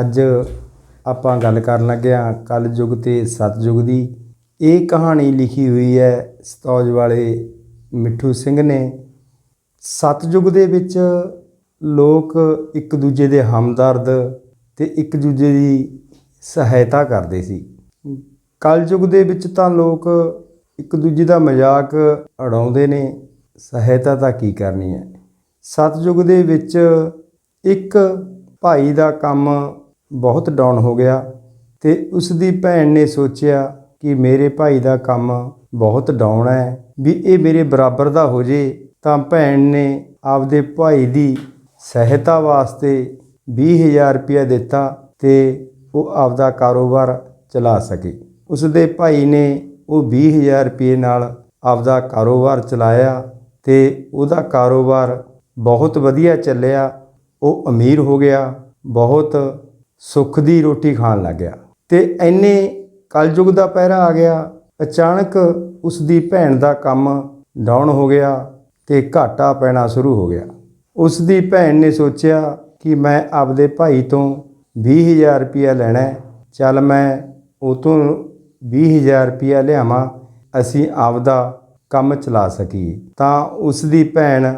ਅੱਜ ਆਪਾਂ ਗੱਲ ਕਰਨ ਲੱਗੇ ਹਾਂ ਕਲਯੁਗ ਤੇ ਸਤਯੁਗ ਦੀ। ਇਹ ਕਹਾਣੀ ਲਿਖੀ ਹੋਈ ਹੈ ਸਤੌਜ ਵਾਲੇ ਮਿੱਠੂ ਸਿੰਘ ਨੇ। ਸਤਯੁਗ ਦੇ ਵਿੱਚ ਲੋਕ ਇੱਕ ਦੂਜੇ ਦੇ ਹਮਦਰਦ ਤੇ ਇੱਕ ਦੂਜੇ ਦੀ ਸਹਾਇਤਾ ਕਰਦੇ ਸੀ। ਕਲਯੁਗ ਦੇ ਵਿੱਚ ਤਾਂ ਲੋਕ ਇੱਕ ਦੂਜੇ ਦਾ ਮਜ਼ਾਕ ਉਡਾਉਂਦੇ ਨੇ। ਸਹਾਇਤਾ ਤਾਂ ਕੀ ਕਰਨੀ ਹੈ? ਸਤਯੁਗ ਦੇ ਵਿੱਚ ਇੱਕ ਭਾਈ ਦਾ ਕੰਮ ਬਹੁਤ ਡਾਊਨ ਹੋ ਗਿਆ ਤੇ ਉਸ ਦੀ ਭੈਣ ਨੇ ਸੋਚਿਆ ਕਿ ਮੇਰੇ ਭਾਈ ਦਾ ਕੰਮ ਬਹੁਤ ਡਾਊਨ ਹੈ। ਵੀ ਇਹ ਮੇਰੇ ਬਰਾਬਰ ਦਾ ਹੋ ਜੇ ਤਾਂ ਭੈਣ ਨੇ ਆਪਦੇ ਭਾਈ ਦੀ ਸਹਾਇਤਾ ਵਾਸਤੇ 20000 ਰੁਪਇਆ ਦਿੱਤਾ ਤੇ ਉਹ ਆਪਦਾ ਕਾਰੋਬਾਰ ਚਲਾ ਸਕੇ। ਉਸ ਦੇ ਭਾਈ ਨੇ ਉਹ 20000 ਰੁਪਏ ਨਾਲ ਆਪਦਾ ਕਾਰੋਬਾਰ ਚਲਾਇਆ ਤੇ ਉਹਦਾ ਕਾਰੋਬਾਰ ਬਹੁਤ ਵਧੀਆ ਚੱਲਿਆ। ਉਹ ਅਮੀਰ ਹੋ ਗਿਆ, ਬਹੁਤ ਸੁੱਖ ਦੀ ਰੋਟੀ ਖਾਣ ਲੱਗ ਗਿਆ। ਤੇ ਐਨੇ ਕਲਯੁਗ ਦਾ ਪਹਿਰਾ ਆ ਗਿਆ, ਅਚਾਨਕ ਉਸ ਦੀ ਭੈਣ ਦਾ ਕੰਮ ਡਾਊਨ ਹੋ ਗਿਆ ਤੇ ਘਾਟਾ ਪੈਣਾ ਸ਼ੁਰੂ ਹੋ ਗਿਆ। ਉਸ ਦੀ ਭੈਣ ਨੇ ਸੋਚਿਆ ਕਿ ਮੈਂ ਆਪਦੇ ਭਾਈ ਤੋਂ 20000 ਰੁਪਇਆ ਲੈਣਾ ਚੱਲ ਮੈਂ ਉਹ ਤੋਂ 20000 ਰੁਪਇਆ ਲਿਆਵਾਂ, ਅਸੀਂ ਆਪਦਾ ਕੰਮ ਚਲਾ ਸਕੀਏ। ਤਾਂ ਉਸ ਦੀ ਭੈਣ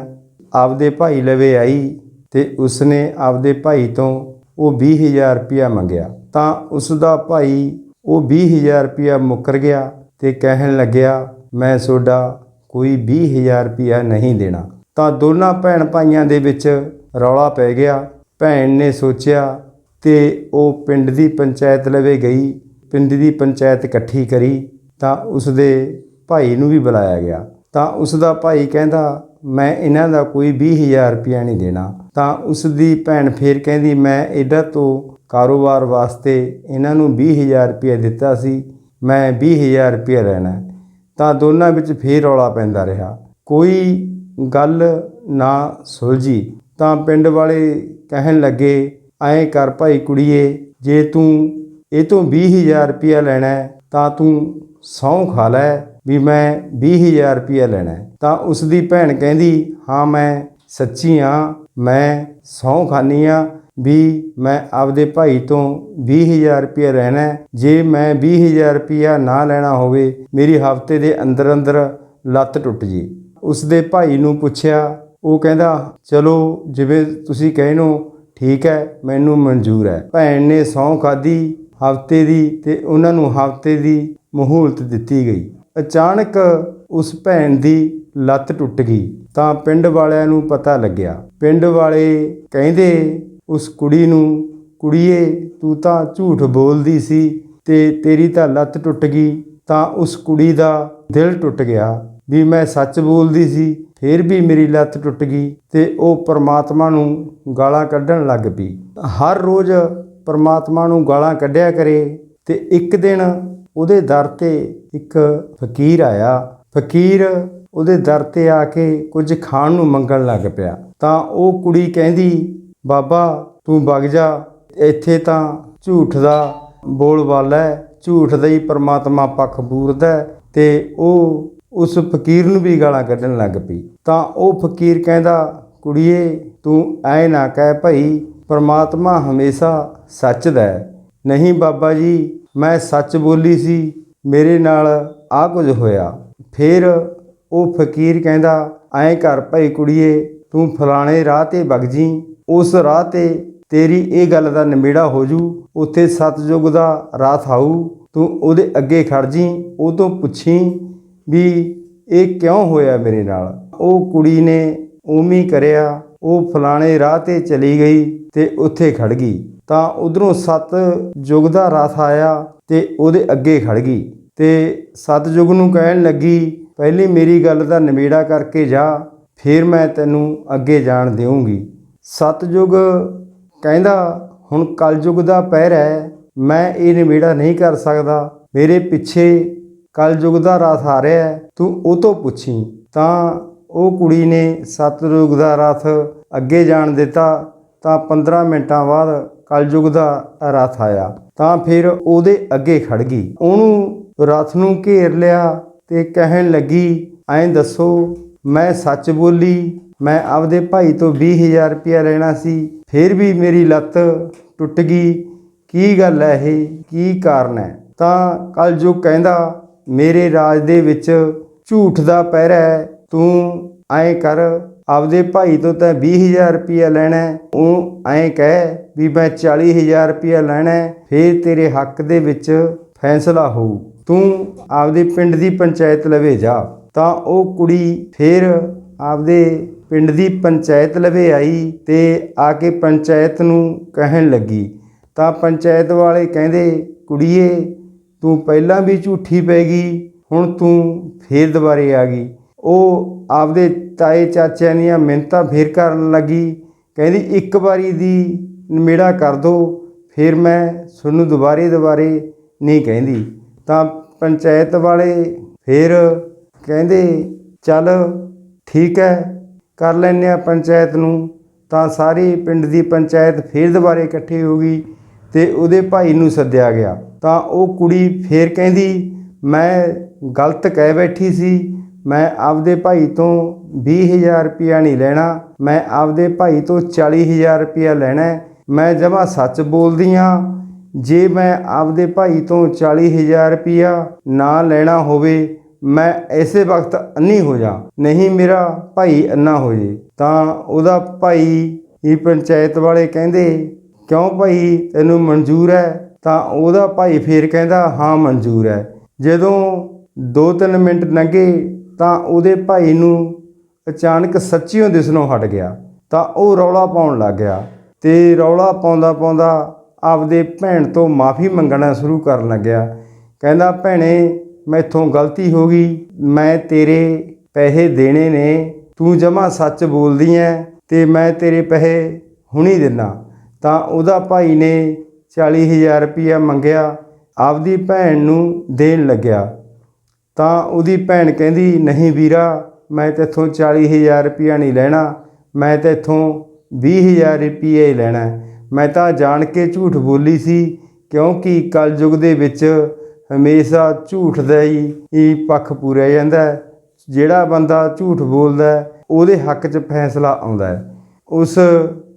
ਆਪਦੇ ਭਾਈ ਲਵੇ ਆਈ ਤੇ ਉਸਨੇ ਆਪਦੇ ਭਾਈ ਤੋਂ ਉਹ 20000 ਰੁਪਇਆ ਮੰਗਿਆ, ਤਾਂ ਉਸ ਦਾ ਭਾਈ ਉਹ 20000 ਰੁਪਇਆ ਮੁੱਕਰ ਗਿਆ ਤੇ ਕਹਿਣ ਲੱਗਿਆ, ਮੈਂ ਤੁਹਾਡਾ ਕੋਈ 20000 ਰੁਪਇਆ ਨਹੀਂ ਦੇਣਾ। ਤਾਂ ਦੋਨਾਂ ਭੈਣ ਭਾਈਆਂ ਦੇ ਵਿੱਚ ਰੌਲਾ ਪੈ ਗਿਆ। ਭੈਣ ਨੇ ਸੋਚਿਆ ਤੇ ਉਹ ਪਿੰਡ ਦੀ ਪੰਚਾਇਤ ਲਵੇ ਗਈ, ਪਿੰਡ ਦੀ ਪੰਚਾਇਤ ਇਕੱਠੀ ਕਰੀ, ਤਾਂ ਉਸ ਦੇ ਭਾਈ ਨੂੰ ਵੀ ਬੁਲਾਇਆ ਗਿਆ। ਤਾਂ ਉਸ ਦਾ ਭਾਈ ਕਹਿੰਦਾ ਮੈਂ ਇਹਨਾਂ ਦਾ ਕੋਈ 20000 ਰੁਪਇਆ ਨਹੀਂ ਦੇਣਾ। ਤਾਂ ਉਸ ਦੀ ਭੈਣ ਫੇਰ ਕਹਿੰਦੀ, ਮੈਂ ਇਹਦਾ ਤੋਂ ਕਾਰੋਬਾਰ ਵਾਸਤੇ ਇਹਨਾਂ ਨੂੰ 20000 ਰੁਪਇਆ ਦਿੱਤਾ ਸੀ, ਮੈਂ 20000 ਰੁਪਇਆ ਲੈਣਾ ਤਾਂ ਦੋਨਾਂ ਵਿੱਚ ਫੇਰ ਰੌਲਾ ਪੈਂਦਾ ਰਿਹਾ। ਕੋਈ ਗੱਲ ਨਾ ਸੁਲਝੀ। ਤਾਂ ਪਿੰਡ ਵਾਲੇ ਕਹਿਣ ਲੱਗੇ, ਐਂ ਕਰ ਭਾਈ ਕੁੜੀਏ, ਜੇ ਤੂੰ ਇਹ ਤੋਂ 20000 ਰੁਪਇਆ ਲੈਣਾ ਤਾਂ ਤੂੰ ਸਹੁੰ ਖਾ ਲੈ। ਵੀ ਮੈਂ 20000 ਰੁਪਇਆ ਲੈਣਾ ਤਾਂ ਉਸ ਦੀ ਭੈਣ ਕਹਿੰਦੀ, ਹਾਂ, ਮੈਂ ਸੱਚੀ ਹਾਂ, ਮੈਂ ਸਹੁੰ ਖਾਨੀ ਆ ਵੀ ਮੈਂ ਆਪਦੇ ਭਾਈ ਤੋਂ 20000 ਰੁਪਇਆ ਲੈਣਾ ਜੇ ਮੈਂ 20000 ਰੁਪਇਆ ਨਾ ਲੈਣਾ ਹੋਵੇ, ਮੇਰੀ ਹਫ਼ਤੇ ਦੇ ਅੰਦਰ ਅੰਦਰ ਲੱਤ ਟੁੱਟ ਜੀ। ਉਸ ਦੇ ਭਾਈ ਨੂੰ ਪੁੱਛਿਆ, ਉਹ ਕਹਿੰਦਾ, ਚਲੋ, ਜਿਵੇਂ ਤੁਸੀਂ ਕਹਿਨੋ ਠੀਕ ਹੈ, ਮੈਨੂੰ ਮਨਜ਼ੂਰ ਹੈ। ਭੈਣ ਨੇ ਸਹੁੰ ਖਾਦੀ ਹਫ਼ਤੇ ਦੀ ਤੇ ਉਹਨਾਂ ਨੂੰ ਹਫ਼ਤੇ ਦੀ ਮਹੂਲਤ ਦਿੱਤੀ ਗਈ। ਅਚਾਨਕ ਉਸ ਭੈਣ ਦੀ ਲੱਤ ਟੁੱਟ ਗਈ ਤਾਂ ਪਿੰਡ ਵਾਲਿਆਂ ਨੂੰ ਪਤਾ ਲੱਗਿਆ। ਪਿੰਡ ਵਾਲੇ ਕਹਿੰਦੇ, ਉਸ ਕੁੜੀ ਨੂੰ, ਕੁੜੀਏ, ਤੂੰ ਤਾਂ ਝੂਠ ਬੋਲਦੀ ਸੀ ਤੇ ਤੇਰੀ ਤਾਂ ਲੱਤ ਟੁੱਟ ਗਈ। ਤਾਂ ਉਸ ਕੁੜੀ ਦਾ ਦਿਲ ਟੁੱਟ ਗਿਆ ਵੀ ਮੈਂ ਸੱਚ ਬੋਲਦੀ ਸੀ, ਫਿਰ ਵੀ ਮੇਰੀ ਲੱਤ ਟੁੱਟ ਗਈ ਤੇ ਉਹ ਪਰਮਾਤਮਾ ਨੂੰ ਗਾਲਾਂ ਕੱਢਣ ਲੱਗ ਪਈ। ਹਰ ਰੋਜ਼ ਪਰਮਾਤਮਾ ਨੂੰ ਗਾਲਾਂ ਕੱਢਿਆ ਕਰੇ ਤੇ ਇੱਕ ਦਿਨ ਉਹਦੇ ਦਰ ਤੇ ਇੱਕ ਫਕੀਰ ਆਇਆ। ਫਕੀਰ ਉਹਦੇ ਦਰ ਤੇ ਆ ਕੇ ਕੁਝ ਖਾਣ ਨੂੰ ਮੰਗਣ ਲੱਗ ਪਿਆ। ਤਾਂ ਉਹ ਕੁੜੀ ਕਹਿੰਦੀ, ਬਾਬਾ, ਤੂੰ ਵਗ ਜਾ। ਇੱਥੇ ਤਾਂ ਝੂਠ ਦਾ ਬੋਲਬਾਲਾ ਹੈ। ਝੂਠ ਦਾ ਹੀ ਪਰਮਾਤਮਾ ਪੱਖ ਬੂਰਦਾ ਹੈ। ਤੇ ਉਹ ਉਸ ਫਕੀਰ ਨੂੰ ਵੀ ਗਾਲਾਂ ਕੱਢਣ ਲੱਗ ਪਈ। ਤਾਂ ਉਹ ਫਕੀਰ ਕਹਿੰਦਾ, ਕੁੜੀਏ, ਤੂੰ ਐ ਨਾ ਕਹਿ ਭਾਈ, ਪਰਮਾਤਮਾ ਹਮੇਸ਼ਾ ਸੱਚ ਦਾ ਹੈ। ਨਹੀਂ ਬਾਬਾ ਜੀ, ਮੈਂ ਸੱਚ ਬੋਲੀ ਸੀ, ਮੇਰੇ ਨਾਲ ਆ ਕੁਝ ਹੋਇਆ। ਫਿਰ ਉਹ ਫਕੀਰ ਕਹਿੰਦਾ, ਐਂ ਕਰ ਭਾਈ ਕੁੜੀਏ, ਤੂੰ ਫਲਾਣੇ ਰਾਹ ਤੇ ਵਗ ਜੀ। ਉਸ ਰਾਹ ਤੇ ਤੇਰੀ ਇਹ ਗੱਲ ਦਾ ਨਿਬੇੜਾ ਹੋ ਜੂ। ਉੱਥੇ ਸਤਜੁਗ ਦਾ ਰਾਤ ਆਊ ਤੂੰ ਉਹਦੇ ਅੱਗੇ ਖੜ ਜੀ। ਉਹ ਤੋਂ ਪੁੱਛੀ ਵੀ ਇਹ ਕਿਉਂ ਹੋਇਆ ਮੇਰੇ ਨਾਲ? ਉਹ ਕੁੜੀ ਨੇ ਉਮੀ ਕਰਿਆ, ਉਹ ਫਲਾਣੇ ਰਾਹ ਤੇ ਚਲੀ ਗਈ ਤੇ ਉੱਥੇ ਖੜ ਗਈ। ਤਾਂ ਉਧਰੋਂ ਸਤ ਯੁਗ ਦਾ ਰਥ ਆਇਆ ਤੇ ਉਹਦੇ ਅੱਗੇ ਖੜ ਗਈ ਤੇ ਸਤਜੁਗ ਨੂੰ ਕਹਿਣ ਲੱਗੀ, ਪਹਿਲੀ ਮੇਰੀ ਗੱਲ ਦਾ ਨਿਬੇੜਾ ਕਰਕੇ ਜਾ, ਫਿਰ ਮੈਂ ਤੈਨੂੰ ਅੱਗੇ ਜਾਣ ਦੇਵਾਂਗੀ ਸਤਜੁਗ ਕਹਿੰਦਾ, ਹੁਣ ਕਲਯੁਗ ਦਾ ਪਹਿਰ ਹੈ, ਮੈਂ ਇਹ ਨਿਬੇੜਾ ਨਹੀਂ ਕਰ ਸਕਦਾ। ਮੇਰੇ ਪਿੱਛੇ ਕਲਯੁਗ ਦਾ ਰਥ ਆ ਰਿਹਾ ਹੈ, ਤੂੰ ਉਹ ਤੋਂ ਪੁੱਛੀ। ਤਾਂ ਉਹ ਕੁੜੀ ਨੇ ਸਤਯੁਗ ਦਾ ਰਥ ਅੱਗੇ ਜਾਣ ਦਿੱਤਾ। ਤਾਂ 15 ਮਿੰਟਾਂ ਬਾਅਦ ਕਲਯੁਗ ਦਾ ਰਥ ਆਇਆ, ਤਾਂ ਫਿਰ ਉਹਦੇ ਅੱਗੇ ਖੜ ਗਈ। ਉਹਨੂੰ ਰਥ ਨੂੰ ਘੇਰ ਲਿਆ ਤੇ ਕਹਿਣ ਲੱਗੀ, ਐਂ ਦੱਸੋ, ਮੈਂ ਸੱਚ ਬੋਲੀ, ਮੈਂ ਆਪਦੇ ਭਾਈ ਤੋਂ 20000 ਰੁਪਇਆ ਲੈਣਾ ਸੀ, ਫਿਰ ਵੀ ਮੇਰੀ ਲੱਤ ਟੁੱਟ ਗਈ। ਕੀ ਗੱਲ ਹੈ ਇਹ? ਕੀ ਕਾਰਨ ਹੈ ਤਾਂ ਕਲਯੁਗ ਕਹਿੰਦਾ, ਮੇਰੇ ਰਾਜ ਦੇ ਵਿੱਚ ਝੂਠ ਦਾ ਪਹਿਰਾ ਹੈ ਤੂੰ ਐਂ ਕਰ ਆਪਦੇ ਭਾਈ ਤੋਂ ਤਾਂ 20000 ਰੁਪਇਆ ਲੈਣਾ ਉਹ ਐਂ ਕਹਿ ਵੀ ਮੈਂ 40000 ਰੁਪਇਆ ਲੈਣਾ ਹੈ, ਫੇਰ ਤੇਰੇ ਹੱਕ ਦੇ ਵਿੱਚ ਫੈਸਲਾ ਹੋਊ। ਤੂੰ ਆਪਦੇ ਪਿੰਡ ਦੀ ਪੰਚਾਇਤ ਲਵੇ ਜਾ। ਤਾਂ ਉਹ ਕੁੜੀ ਫੇਰ ਆਪਦੇ ਪਿੰਡ ਦੀ ਪੰਚਾਇਤ ਲਵੇ ਆਈ ਤੇ ਆ ਕੇ ਪੰਚਾਇਤ ਨੂੰ ਕਹਿਣ ਲੱਗੀ। ਤਾਂ ਪੰਚਾਇਤ ਵਾਲੇ ਕਹਿੰਦੇ ਕੁੜੀਏ ਤੂੰ ਪਹਿਲਾਂ ਵੀ ਝੂਠੀ ਪੈ ਗਈ ਹੁਣ ਤੂੰ ਫੇਰ ਦੁਬਾਰੇ ਆ ਗਈ। ਉਹ ਆਪਦੇ ਤਾਏ ਚਾਚਿਆਂ ਦੀਆਂ ਮਿੰਨਤਾਂ ਫੇਰ ਕਰਨ ਲੱਗੀ। ਕਹਿੰਦੀ, ਇੱਕ ਵਾਰੀ ਦੀ ਨਿਮੇੜਾ ਕਰ ਦੋ, ਫਿਰ ਮੈਂ ਤੁਹਾਨੂੰ ਦੁਬਾਰੇ ਦੁਬਾਰੇ ਨਹੀਂ ਕਹਿੰਦੀ। ਤਾਂ ਪੰਚਾਇਤ ਵਾਲੇ ਫਿਰ ਕਹਿੰਦੇ, ਚੱਲ ਠੀਕ ਹੈ, ਕਰ ਲੈਂਦੇ ਆ ਪੰਚਾਇਤ ਨੂੰ। ਤਾਂ ਸਾਰੀ ਪਿੰਡ ਦੀ ਪੰਚਾਇਤ ਫਿਰ ਦੁਬਾਰੇ ਇਕੱਠੀ ਹੋ ਗਈ ਤੇ ਉਹਦੇ ਭਾਈ ਨੂੰ ਸੱਦਿਆ ਗਿਆ। ਤਾਂ ਉਹ ਕੁੜੀ ਫੇਰ ਕਹਿੰਦੀ, ਮੈਂ ਗਲਤ ਕਹਿ ਬੈਠੀ ਸੀ ਮੈਂ ਆਪਦੇ ਭਾਈ ਤੋਂ 20000 ਰੁਪਇਆ ਨਹੀਂ ਲੈਣਾ, ਮੈਂ ਆਪਦੇ ਭਾਈ ਤੋਂ 40000 ਰੁਪਇਆ ਲੈਣਾ ਮੈਂ ਜਮਾ ਸੱਚ ਬੋਲਦੀ ਆ ਜੇ ਮੈਂ ਆਪਦੇ ਭਾਈ ਤੋਂ 40000 ਰੁਪਇਆ ਨਾ ਲੈਣਾ ਹੋਵੇ, ਮੈਂ ਐਸੇ ਵਕਤ ਅੰਨੀ ਹੋ ਜਾ, ਨਹੀਂ ਮੇਰਾ ਭਾਈ ਅੰਨਾ ਹੋ ਜੇ ਤਾਂ ਉਹਦਾ ਭਾਈ ਹੀ ਪੰਚਾਇਤ ਵਾਲੇ ਕਹਿੰਦੇ, ਕਿਉਂ ਭਾਈ, ਤੈਨੂੰ ਮਨਜ਼ੂਰ ਹੈ? ਤਾਂ ਉਹਦਾ ਭਾਈ ਫੇਰ ਕਹਿੰਦਾ, ਹਾਂ, ਮਨਜ਼ੂਰ ਹੈ। ਜਦੋਂ 2-3 ਮਿੰਟ ਲੰਘੇ ਤਾਂ ਉਹਦੇ ਭਾਈ ਨੂੰ ਅਚਾਨਕ ਸੱਚੀਓ ਦਿਸਣੋਂ ਹਟ ਗਿਆ। ਤਾਂ ਉਹ ਰੌਲਾ ਪਾਉਣ ਲੱਗ ਗਿਆ ਤੇ ਰੌਲਾ ਪਾਉਂਦਾ ਪਾਉਂਦਾ ਆਪਦੇ ਭੈਣ ਤੋਂ ਮਾਫੀ ਮੰਗਣਾ ਸ਼ੁਰੂ ਕਰਨ ਲੱਗਿਆ। ਕਹਿੰਦਾ, ਭੈਣੇ, ਮੈਥੋਂ ਗਲਤੀ ਹੋ ਗਈ। ਮੈਂ ਤੇਰੇ ਪੈਸੇ ਦੇਣੇ ਨੇ। ਤੂੰ ਜਮਾ ਸੱਚ ਬੋਲਦੀ ਐ ਤੇ ਮੈਂ ਤੇਰੇ ਪੈਸੇ ਹੁਣੀ ਦਿੰਦਾ ਤਾਂ ਉਹਦਾ ਭਾਈ ਨੇ 40000 ਰੁਪਇਆ ਮੰਗਿਆ। ਆਪਦੀ ਭੈਣ ਨੂੰ ਦੇਣ ਲੱਗਿਆ। ਤਾਂ ਉਹਦੀ ਭੈਣ ਕਹਿੰਦੀ, ਨਹੀਂ ਵੀਰਾ, ਮੈਂ ਤੇਥੋਂ 40000 ਰੁਪਇਆ ਨਹੀਂ ਲੈਣਾ। ਮੈਂ ਤੇਥੋਂ 20000 ਰੁਪਏ ਹੀ ਲੈਣਾ ਮੈਂ ਤਾਂ ਜਾਣ ਕੇ ਝੂਠ ਬੋਲੀ ਸੀ, ਕਿਉਂਕਿ ਕਲਯੁਗ ਦੇ ਵਿੱਚ ਹਮੇਸ਼ਾ ਝੂਠ ਦਾ ਹੀ ਪੱਖ ਪੂਰਿਆ ਜਾਂਦਾ ਜਿਹੜਾ ਬੰਦਾ ਝੂਠ ਬੋਲਦਾ ਉਹਦੇ ਹੱਕ 'ਚ ਫੈਸਲਾ ਆਉਂਦਾ ਹੈ। ਉਸ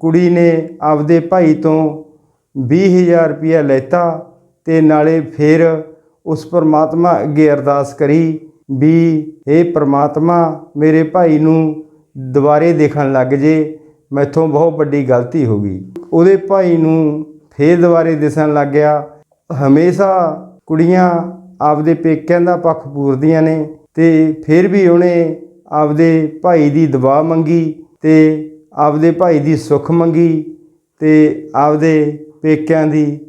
ਕੁੜੀ ਨੇ ਆਪਦੇ ਭਾਈ ਤੋਂ 20000 ਰੁਪਇਆ ਲੈਤਾ ਤੇ ਨਾਲੇ ਫਿਰ ਉਸ ਪਰਮਾਤਮਾ ਅੱਗੇ ਅਰਦਾਸ ਕਰੀ ਵੀ ਇਹ ਪਰਮਾਤਮਾ, ਮੇਰੇ ਭਾਈ ਨੂੰ ਦੁਬਾਰੇ ਦੇਖਣ ਲੱਗ ਜੇ, ਮੈਥੋਂ ਬਹੁਤ ਵੱਡੀ ਗਲਤੀ ਹੋ ਗਈ। ਉਹਦੇ ਭਾਈ ਨੂੰ ਫੇਰ ਦੁਬਾਰੇ ਦਿਸਣ ਲੱਗ ਗਿਆ। ਹਮੇਸ਼ਾ ਕੁੜੀਆਂ ਆਪਦੇ ਪੇਕਿਆਂ ਦਾ ਪੱਖ ਪੂਰਦੀਆਂ ਨੇ ਤੇ ਫਿਰ ਵੀ ਉਹਨੇ ਆਪਦੇ ਭਾਈ ਦੀ ਦੁਆ ਮੰਗੀ ਤੇ ਆਪਦੇ ਭਾਈ ਦੀ ਸੁੱਖ ਮੰਗੀ ਤੇ ਆਪਦੇ ਪੇਕਿਆਂ ਦੀ